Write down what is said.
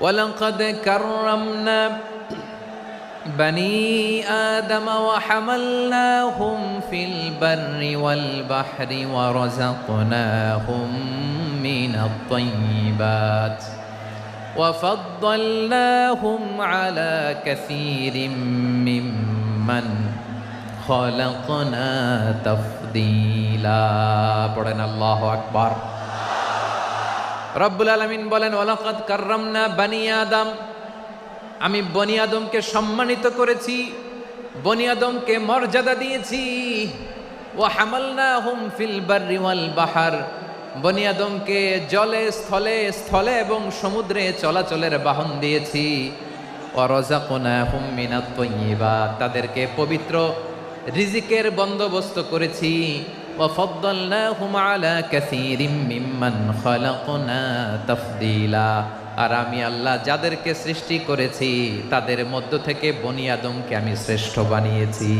ولقد كرمنا بني آدم وحملناهم في البر والبحر ورزقناهم من الطيبات وفضلناهم على كثير ممن خلقنا تفضيلا. الله أكبر. রব্বুল আলামিন বলেন, ওয়ালাকাদ কাররামনা বানি আদম। আমি বনি আদমকে সম্মানিত করেছি, বনি আদমকে মর্যাদা দিয়েছি। ও হামালনা হুম ফিল বারিওয়াল বাহার। বনি আদমকে জলে, স্থলে স্থলে এবং সমুদ্রে চলাচলের বাহন দিয়েছি। অরজাকুনা হুম মিনাত তাদেরকে পবিত্র রিজিকের বন্দোবস্ত করেছি। وفضلناهم على كثير ممن خلقنا تفضيلا আর আমি আল্লাহ যাদেরকে সৃষ্টি করেছি তাদের মধ্য থেকে বনি আদমকে আমি শ্রেষ্ঠ বানিয়েছি